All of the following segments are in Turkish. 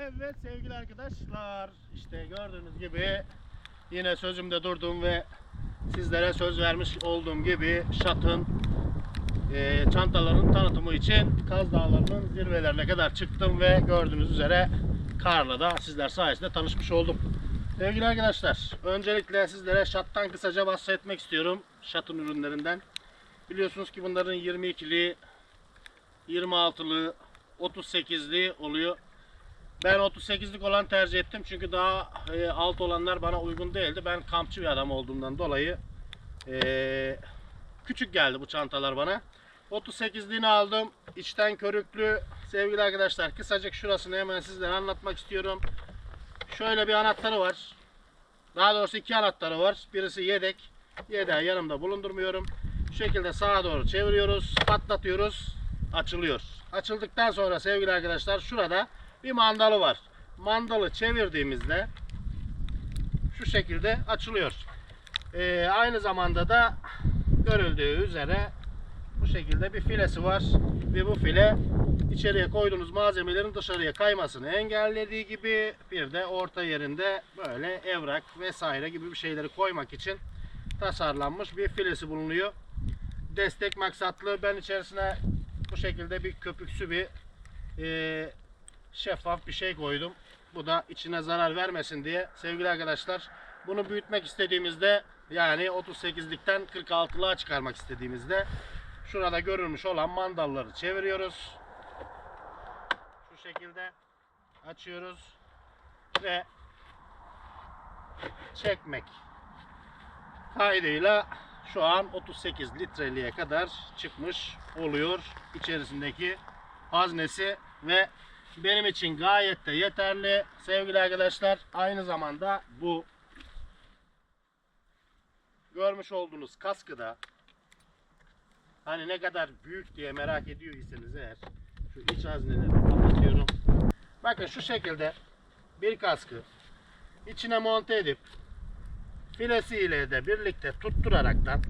Evet sevgili arkadaşlar işte gördüğünüz gibi yine sözümde durdum ve sizlere söz vermiş olduğum gibi şatın e, çantaların tanıtımı için Kaz Dağları'nın zirvelerine kadar çıktım ve gördüğünüz üzere Kar'la da sizler sayesinde tanışmış oldum. Sevgili arkadaşlar öncelikle sizlere şattan kısaca bahsetmek istiyorum şatın ürünlerinden. Biliyorsunuz ki bunların 22'li 26'lı 38'li oluyor. Ben 38'lik olan tercih ettim çünkü daha e, alt olanlar bana uygun değildi. Ben kampçı bir adam olduğumdan dolayı e, küçük geldi bu çantalar bana. 38'liğini aldım. İçten körüklü. Sevgili arkadaşlar kısacık şurasını hemen sizlere anlatmak istiyorum. Şöyle bir anahtarı var. Daha doğrusu iki anahtarı var. Birisi yedek. Yedeği yanımda bulundurmuyorum. Şu şekilde sağa doğru çeviriyoruz. Patlatıyoruz. Açılıyor. Açıldıktan sonra sevgili arkadaşlar şurada bir mandalı var. Mandalı çevirdiğimizde şu şekilde açılıyor. Ee, aynı zamanda da görüldüğü üzere bu şekilde bir filesi var ve bu file içeriye koyduğunuz malzemelerin dışarıya kaymasını engellediği gibi bir de orta yerinde böyle evrak vesaire gibi bir şeyleri koymak için tasarlanmış bir filesi bulunuyor. Destek maksatlı ben içerisine bu şekilde bir köpüksü bir e, şeffaf bir şey koydum. Bu da içine zarar vermesin diye sevgili arkadaşlar bunu büyütmek istediğimizde yani 38'likten 46'lığa çıkarmak istediğimizde şurada görülmüş olan mandalları çeviriyoruz. Şu şekilde açıyoruz ve çekmek kaydıyla şu an 38 litreliğe kadar çıkmış oluyor içerisindeki haznesi ve benim için gayet de yeterli sevgili arkadaşlar. Aynı zamanda bu görmüş olduğunuz kaskı da hani ne kadar büyük diye merak ediyor iseniz eğer şu iç haznelerini kapatıyorum. Bakın şu şekilde bir kaskı içine monte edip filesiyle de birlikte tutturaraktan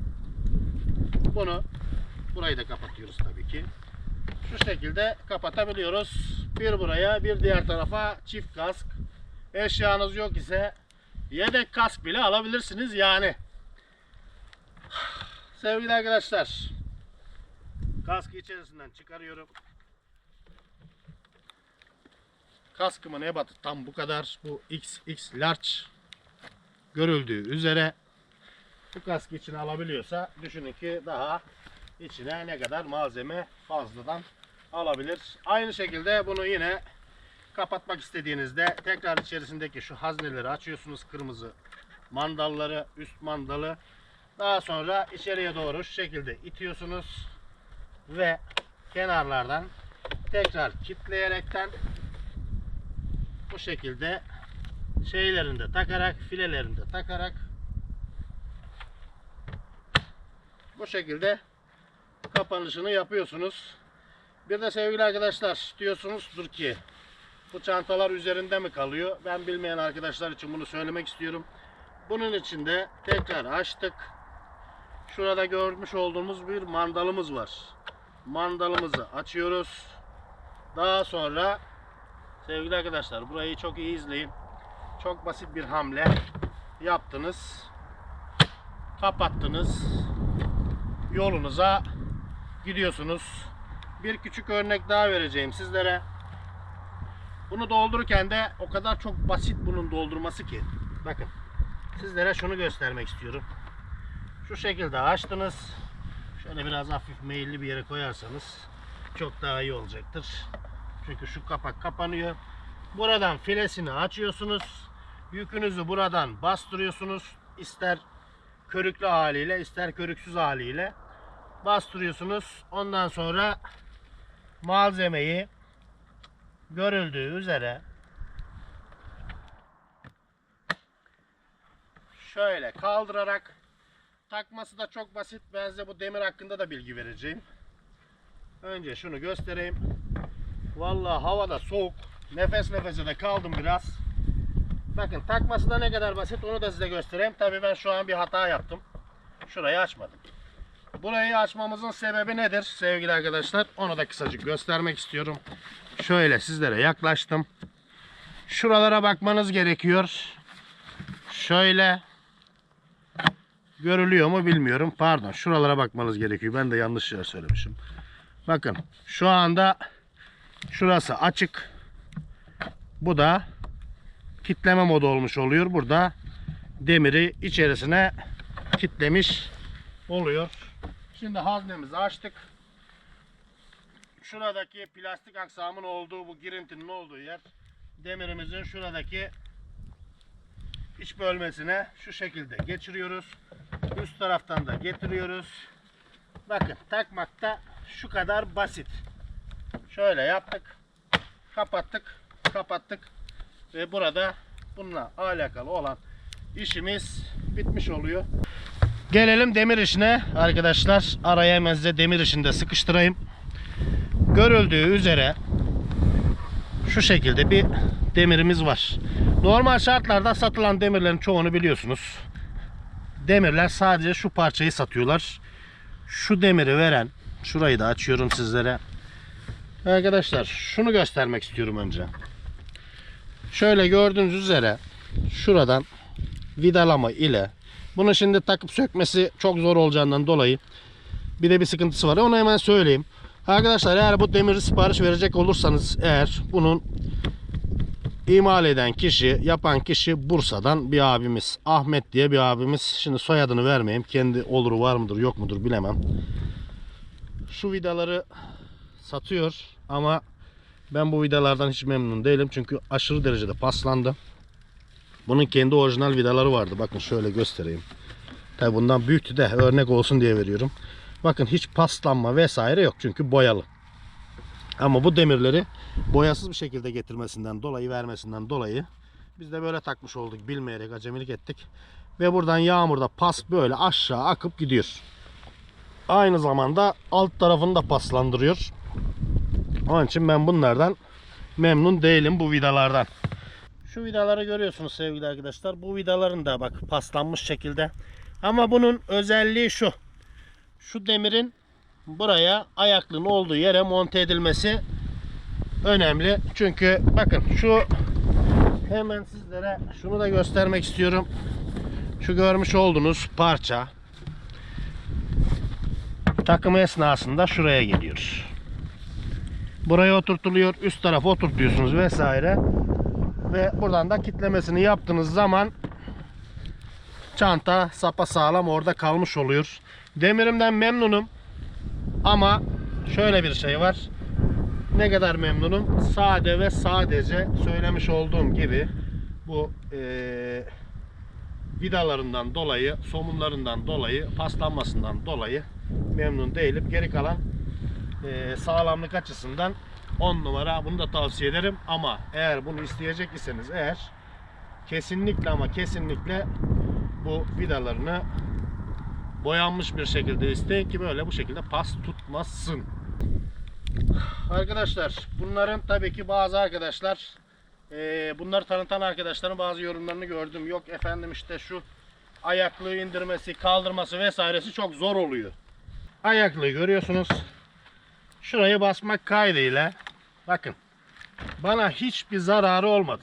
bunu burayı da kapatıyoruz tabii ki. Şu şekilde kapatabiliyoruz. Bir buraya bir diğer tarafa çift kask. Eşyanız yok ise yedek kask bile alabilirsiniz yani. Sevgili arkadaşlar kaskı içerisinden çıkarıyorum. Kaskımın ebatı tam bu kadar. Bu XX large görüldüğü üzere bu kaskı içine alabiliyorsa düşünün ki daha içine ne kadar malzeme fazladan alabilir. Aynı şekilde bunu yine kapatmak istediğinizde tekrar içerisindeki şu hazneleri açıyorsunuz. Kırmızı mandalları, üst mandalı. Daha sonra içeriye doğru şu şekilde itiyorsunuz ve kenarlardan tekrar kitleyerekten bu şekilde şeylerini de takarak, filelerini de takarak bu şekilde kapanışını yapıyorsunuz. Bir de sevgili arkadaşlar diyorsunuzdur ki bu çantalar üzerinde mi kalıyor? Ben bilmeyen arkadaşlar için bunu söylemek istiyorum. Bunun için de tekrar açtık. Şurada görmüş olduğumuz bir mandalımız var. Mandalımızı açıyoruz. Daha sonra sevgili arkadaşlar burayı çok iyi izleyin. Çok basit bir hamle yaptınız. Kapattınız. Yolunuza gidiyorsunuz. Bir küçük örnek daha vereceğim sizlere. Bunu doldururken de o kadar çok basit bunun doldurması ki. Bakın. Sizlere şunu göstermek istiyorum. Şu şekilde açtınız. Şöyle biraz hafif meyilli bir yere koyarsanız çok daha iyi olacaktır. Çünkü şu kapak kapanıyor. Buradan filesini açıyorsunuz. Yükünüzü buradan bastırıyorsunuz. İster körüklü haliyle ister körüksüz haliyle bastırıyorsunuz. Ondan sonra malzemeyi görüldüğü üzere şöyle kaldırarak takması da çok basit. Ben size bu demir hakkında da bilgi vereceğim. Önce şunu göstereyim. Vallahi havada soğuk. Nefes nefese de kaldım biraz. Bakın takması da ne kadar basit onu da size göstereyim. Tabii ben şu an bir hata yaptım. Şurayı açmadım. Burayı açmamızın sebebi nedir sevgili arkadaşlar? Onu da kısacık göstermek istiyorum. Şöyle sizlere yaklaştım. Şuralara bakmanız gerekiyor. Şöyle görülüyor mu bilmiyorum. Pardon. Şuralara bakmanız gerekiyor. Ben de yanlış yer söylemişim. Bakın şu anda şurası açık. Bu da kitleme modu olmuş oluyor. Burada demiri içerisine kitlemiş oluyor. Şimdi haznemizi açtık. Şuradaki plastik aksamın olduğu bu girintinin olduğu yer demirimizin şuradaki iç bölmesine şu şekilde geçiriyoruz. Üst taraftan da getiriyoruz. Bakın takmakta şu kadar basit. Şöyle yaptık. Kapattık. Kapattık. Ve burada bununla alakalı olan işimiz bitmiş oluyor. Gelelim demir işine arkadaşlar. Araya hemen size demir işinde sıkıştırayım. Görüldüğü üzere şu şekilde bir demirimiz var. Normal şartlarda satılan demirlerin çoğunu biliyorsunuz. Demirler sadece şu parçayı satıyorlar. Şu demiri veren, şurayı da açıyorum sizlere. Arkadaşlar şunu göstermek istiyorum önce. Şöyle gördüğünüz üzere şuradan vidalama ile bunu şimdi takıp sökmesi çok zor olacağından dolayı bir de bir sıkıntısı var. Onu hemen söyleyeyim. Arkadaşlar eğer bu demiri sipariş verecek olursanız eğer bunun imal eden kişi, yapan kişi Bursa'dan bir abimiz. Ahmet diye bir abimiz. Şimdi soyadını vermeyeyim. Kendi oluru var mıdır yok mudur bilemem. Şu vidaları satıyor ama ben bu vidalardan hiç memnun değilim. Çünkü aşırı derecede paslandı. Bunun kendi orijinal vidaları vardı. Bakın şöyle göstereyim. Tabi bundan büyüktü de örnek olsun diye veriyorum. Bakın hiç paslanma vesaire yok çünkü boyalı. Ama bu demirleri boyasız bir şekilde getirmesinden dolayı vermesinden dolayı biz de böyle takmış olduk bilmeyerek acemilik ettik. Ve buradan yağmurda pas böyle aşağı akıp gidiyor. Aynı zamanda alt tarafını da paslandırıyor. Onun için ben bunlardan memnun değilim bu vidalardan. Şu vidaları görüyorsunuz sevgili arkadaşlar. Bu vidaların da bak paslanmış şekilde. Ama bunun özelliği şu. Şu demirin buraya ayaklığın olduğu yere monte edilmesi önemli. Çünkü bakın şu hemen sizlere şunu da göstermek istiyorum. Şu görmüş olduğunuz parça takımı esnasında şuraya geliyor. Buraya oturtuluyor. Üst tarafa oturtuyorsunuz vesaire. Ve buradan da kitlemesini yaptığınız zaman çanta sapa sağlam orada kalmış oluyor. Demirimden memnunum. Ama şöyle bir şey var. Ne kadar memnunum? Sade ve sadece söylemiş olduğum gibi bu eee, vidalarından dolayı, somunlarından dolayı, paslanmasından dolayı memnun değilim. Geri kalan eee, sağlamlık açısından 10 numara bunu da tavsiye ederim ama eğer bunu isteyecek iseniz eğer kesinlikle ama kesinlikle bu vidalarını boyanmış bir şekilde isteyin ki böyle bu şekilde pas tutmasın. Arkadaşlar bunların tabii ki bazı arkadaşlar eee, bunları tanıtan arkadaşların bazı yorumlarını gördüm. Yok efendim işte şu ayaklığı indirmesi, kaldırması vesairesi çok zor oluyor. Ayaklığı görüyorsunuz. Şurayı basmak kaydıyla bakın bana hiçbir zararı olmadı.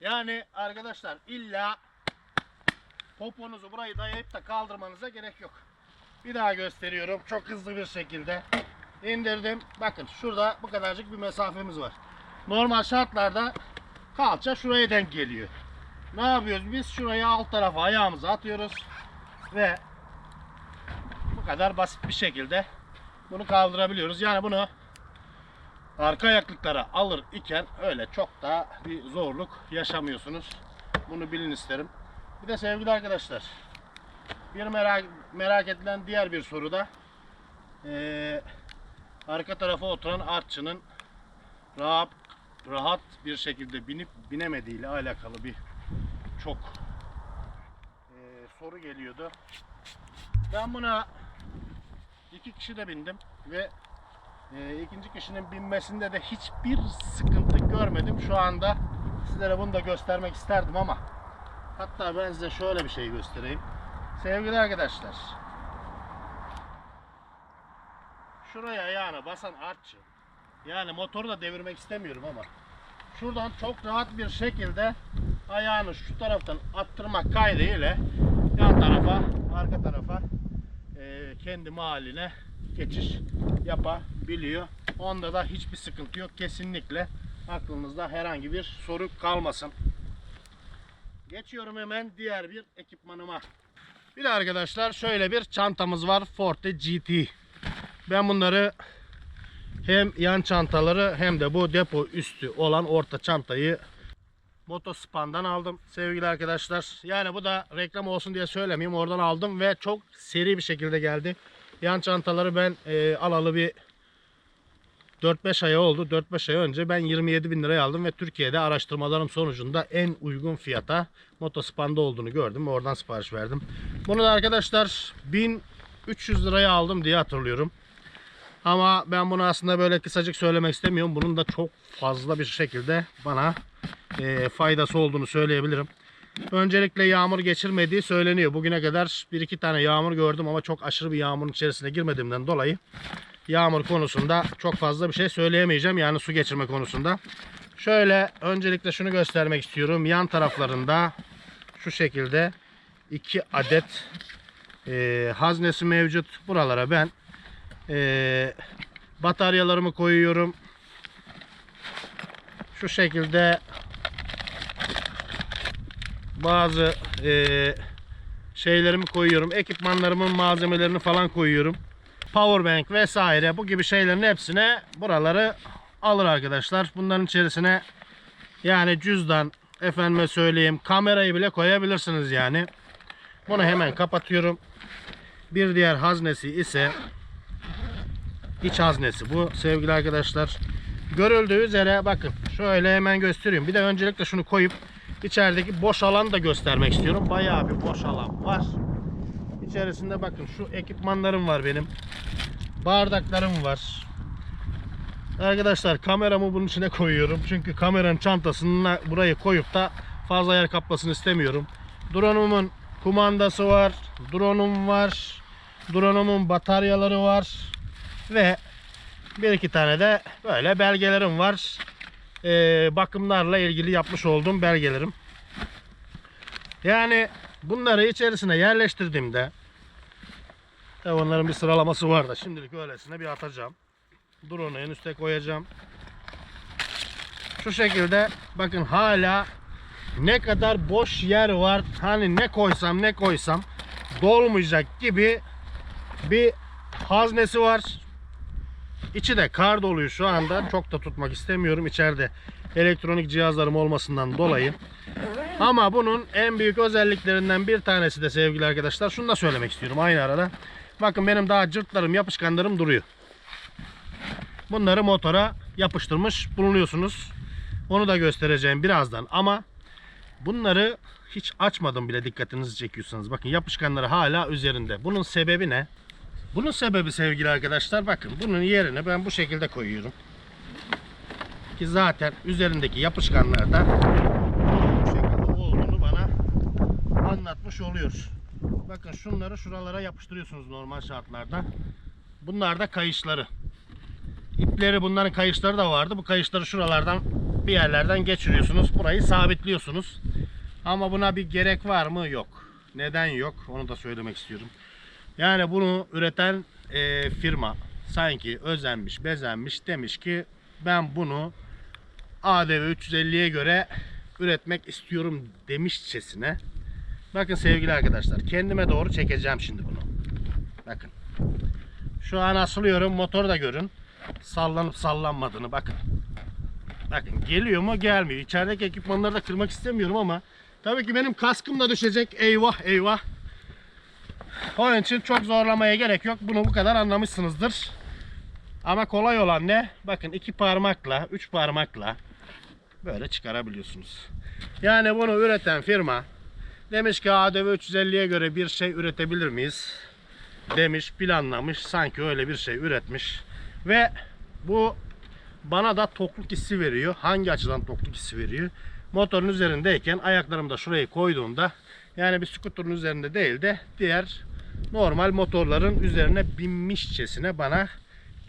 Yani arkadaşlar illa poponuzu burayı dayayıp da kaldırmanıza gerek yok. Bir daha gösteriyorum çok hızlı bir şekilde indirdim. Bakın şurada bu kadarcık bir mesafemiz var. Normal şartlarda kalça şuraya denk geliyor. Ne yapıyoruz biz? Şuraya alt tarafa ayağımızı atıyoruz ve bu kadar basit bir şekilde bunu kaldırabiliyoruz. Yani bunu arka ayaklıklara alır iken öyle çok da bir zorluk yaşamıyorsunuz. Bunu bilin isterim. Bir de sevgili arkadaşlar bir merak merak edilen diğer bir soru da eee, arka tarafa oturan artçının rahat rahat bir şekilde binip binemediği ile alakalı bir çok eee, soru geliyordu. Ben buna iki kişi de bindim ve e, ikinci kişinin binmesinde de hiçbir sıkıntı görmedim. Şu anda sizlere bunu da göstermek isterdim ama hatta ben size şöyle bir şey göstereyim. Sevgili arkadaşlar şuraya ayağına basan artçı yani motoru da devirmek istemiyorum ama şuradan çok rahat bir şekilde ayağını şu taraftan attırmak kaydıyla yan tarafa, arka tarafa kendi mahalline geçiş yapabiliyor. Onda da hiçbir sıkıntı yok. Kesinlikle aklınızda herhangi bir soru kalmasın. Geçiyorum hemen diğer bir ekipmanıma. Bir de arkadaşlar şöyle bir çantamız var. Forte GT. Ben bunları hem yan çantaları hem de bu depo üstü olan orta çantayı Motospan'dan aldım sevgili arkadaşlar. Yani bu da reklam olsun diye söylemeyeyim. Oradan aldım ve çok seri bir şekilde geldi. Yan çantaları ben e, alalı bir 4-5 ay oldu. 4-5 ay önce ben 27 bin liraya aldım ve Türkiye'de araştırmalarım sonucunda en uygun fiyata Motospan'da olduğunu gördüm. Oradan sipariş verdim. Bunu da arkadaşlar 1300 liraya aldım diye hatırlıyorum. Ama ben bunu aslında böyle kısacık söylemek istemiyorum. Bunun da çok fazla bir şekilde bana e, faydası olduğunu söyleyebilirim. Öncelikle yağmur geçirmediği söyleniyor. Bugüne kadar bir iki tane yağmur gördüm ama çok aşırı bir yağmurun içerisine girmediğimden dolayı yağmur konusunda çok fazla bir şey söyleyemeyeceğim. Yani su geçirme konusunda. Şöyle öncelikle şunu göstermek istiyorum. Yan taraflarında şu şekilde iki adet e, haznesi mevcut. Buralara ben e, bataryalarımı koyuyorum. Şu şekilde bazı e, şeylerimi koyuyorum. Ekipmanlarımın malzemelerini falan koyuyorum. Powerbank vesaire bu gibi şeylerin hepsine buraları alır arkadaşlar. Bunların içerisine yani cüzdan efendime söyleyeyim kamerayı bile koyabilirsiniz yani. Bunu hemen kapatıyorum. Bir diğer haznesi ise iç haznesi bu sevgili arkadaşlar. Görüldüğü üzere bakın şöyle hemen gösteriyorum. Bir de öncelikle şunu koyup içerideki boş alanı da göstermek istiyorum. Bayağı bir boş alan var. İçerisinde bakın şu ekipmanlarım var benim. Bardaklarım var. Arkadaşlar kameramı bunun içine koyuyorum. Çünkü kameranın çantasını burayı koyup da fazla yer kaplasın istemiyorum. Drone'umun kumandası var. Drone'um var. Drone'umun bataryaları var. Ve bir iki tane de böyle belgelerim var. Ee, bakımlarla ilgili yapmış olduğum belgelerim. Yani bunları içerisine yerleştirdiğimde Tabii onların bir sıralaması var da şimdilik öylesine bir atacağım. Drone'u en üste koyacağım. Şu şekilde bakın hala ne kadar boş yer var. Hani ne koysam ne koysam dolmayacak gibi bir haznesi var. İçi de kar doluyor şu anda. Çok da tutmak istemiyorum içeride elektronik cihazlarım olmasından dolayı. Ama bunun en büyük özelliklerinden bir tanesi de sevgili arkadaşlar. Şunu da söylemek istiyorum aynı arada. Bakın benim daha cırtlarım, yapışkanlarım duruyor. Bunları motora yapıştırmış bulunuyorsunuz. Onu da göstereceğim birazdan ama bunları hiç açmadım bile dikkatinizi çekiyorsanız. Bakın yapışkanları hala üzerinde. Bunun sebebi ne? Bunun sebebi sevgili arkadaşlar bakın bunun yerine ben bu şekilde koyuyorum. Ki zaten üzerindeki yapışkanlar da bu şekilde olduğunu bana anlatmış oluyor. Bakın şunları şuralara yapıştırıyorsunuz normal şartlarda. Bunlar da kayışları. İpleri bunların kayışları da vardı. Bu kayışları şuralardan bir yerlerden geçiriyorsunuz. Burayı sabitliyorsunuz. Ama buna bir gerek var mı? Yok. Neden yok? Onu da söylemek istiyorum. Yani bunu üreten e, firma sanki özenmiş, bezenmiş demiş ki ben bunu ADV 350'ye göre üretmek istiyorum demişçesine. Bakın sevgili arkadaşlar kendime doğru çekeceğim şimdi bunu. Bakın. Şu an asılıyorum motoru da görün. Sallanıp sallanmadığını bakın. Bakın geliyor mu gelmiyor. İçerideki ekipmanları da kırmak istemiyorum ama tabii ki benim kaskım da düşecek. Eyvah eyvah. Onun için çok zorlamaya gerek yok. Bunu bu kadar anlamışsınızdır. Ama kolay olan ne? Bakın iki parmakla, üç parmakla böyle çıkarabiliyorsunuz. Yani bunu üreten firma demiş ki ADV 350'ye göre bir şey üretebilir miyiz? Demiş, planlamış, sanki öyle bir şey üretmiş. Ve bu bana da tokluk hissi veriyor. Hangi açıdan tokluk hissi veriyor? Motorun üzerindeyken ayaklarımı da şuraya koyduğumda yani bir skuterın üzerinde değil de diğer normal motorların üzerine binmişçesine bana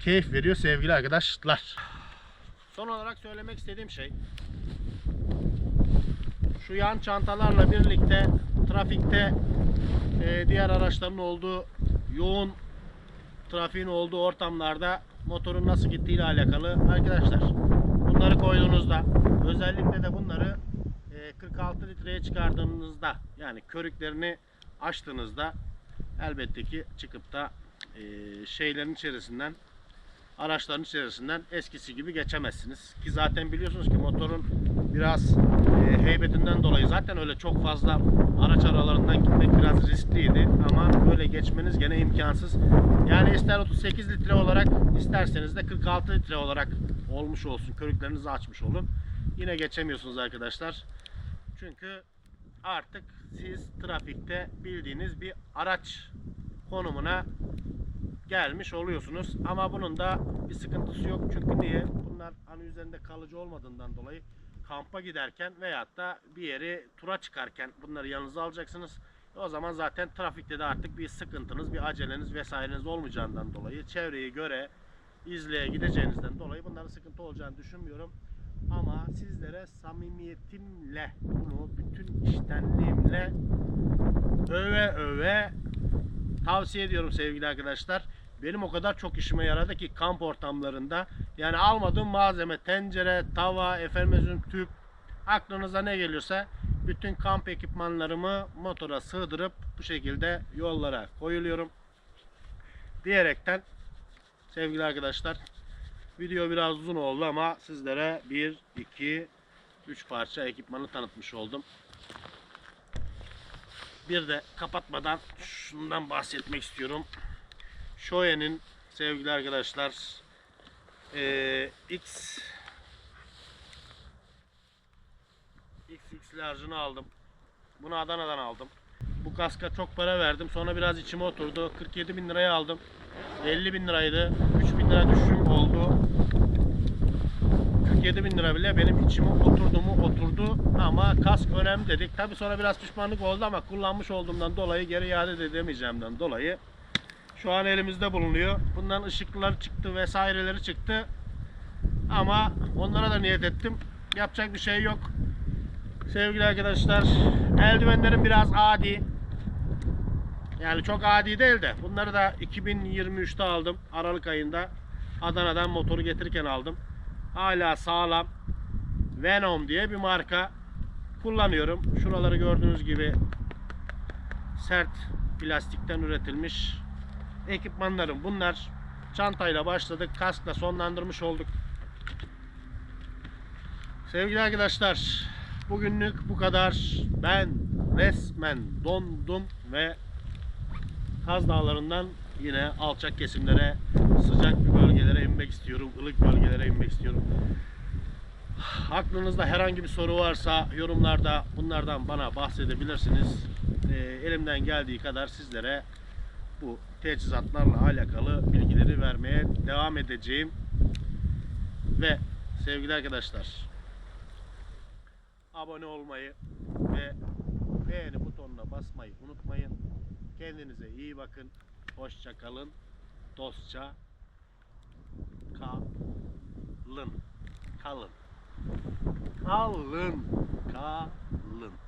keyif veriyor sevgili arkadaşlar. Son olarak söylemek istediğim şey şu yan çantalarla birlikte trafikte e, diğer araçların olduğu yoğun trafiğin olduğu ortamlarda motorun nasıl gittiği ile alakalı arkadaşlar bunları koyduğunuzda özellikle de bunları e, 46 litreye çıkardığınızda yani körüklerini açtığınızda elbette ki çıkıp da e, şeylerin içerisinden araçların içerisinden eskisi gibi geçemezsiniz. Ki zaten biliyorsunuz ki motorun biraz e, heybetinden dolayı zaten öyle çok fazla araç aralarından gitmek biraz riskliydi ama böyle geçmeniz gene imkansız. Yani ister 38 litre olarak isterseniz de 46 litre olarak olmuş olsun. Körüklerinizi açmış olun. Yine geçemiyorsunuz arkadaşlar. Çünkü artık siz trafikte bildiğiniz bir araç konumuna gelmiş oluyorsunuz. Ama bunun da bir sıkıntısı yok. Çünkü niye? Bunlar hani üzerinde kalıcı olmadığından dolayı kampa giderken veyahut da bir yeri tura çıkarken bunları yanınıza alacaksınız. O zaman zaten trafikte de artık bir sıkıntınız, bir aceleniz vesaireniz olmayacağından dolayı çevreyi göre izleye gideceğinizden dolayı bunların sıkıntı olacağını düşünmüyorum. Ama sizlere samimiyetimle bunu bütün iştenliğimle öve öve tavsiye ediyorum sevgili arkadaşlar. Benim o kadar çok işime yaradı ki kamp ortamlarında. Yani almadığım malzeme, tencere, tava, efendim tüp, aklınıza ne gelirse bütün kamp ekipmanlarımı motora sığdırıp bu şekilde yollara koyuluyorum. Diyerekten sevgili arkadaşlar video biraz uzun oldu ama sizlere 1, 2, 3 parça ekipmanı tanıtmış oldum. Bir de kapatmadan şundan bahsetmek istiyorum. Shoei'nin sevgili arkadaşlar eee, X XX large'ını aldım. Bunu Adana'dan aldım. Bu kaska çok para verdim. Sonra biraz içime oturdu. 47 bin liraya aldım. 50 bin liraydı. 3 bin lira düşüşüm oldu. 47 bin lira bile benim içime oturdu mu oturdu ama kask önemli dedik. Tabi sonra biraz pişmanlık oldu ama kullanmış olduğumdan dolayı geri iade de edemeyeceğimden dolayı şu an elimizde bulunuyor. Bundan ışıkları çıktı vesaireleri çıktı. Ama onlara da niyet ettim. Yapacak bir şey yok. Sevgili arkadaşlar, eldivenlerim biraz adi. Yani çok adi değil de bunları da 2023'te aldım. Aralık ayında Adana'dan motoru getirirken aldım. Hala sağlam. Venom diye bir marka kullanıyorum. Şuraları gördüğünüz gibi sert plastikten üretilmiş ekipmanlarım bunlar. Çantayla başladık. Kaskla sonlandırmış olduk. Sevgili arkadaşlar, bugünlük bu kadar. Ben resmen dondum ve Kaz Dağları'ndan yine alçak kesimlere, sıcak bir inmek istiyorum, ılık bölgelere inmek istiyorum. Aklınızda herhangi bir soru varsa yorumlarda bunlardan bana bahsedebilirsiniz. Ee, elimden geldiği kadar sizlere bu teçhizatlarla alakalı bilgileri vermeye devam edeceğim. Ve sevgili arkadaşlar abone olmayı ve beğeni butonuna basmayı unutmayın. Kendinize iyi bakın. Hoşça kalın. Dostça kalın. Kalın. Kalın. Kalın.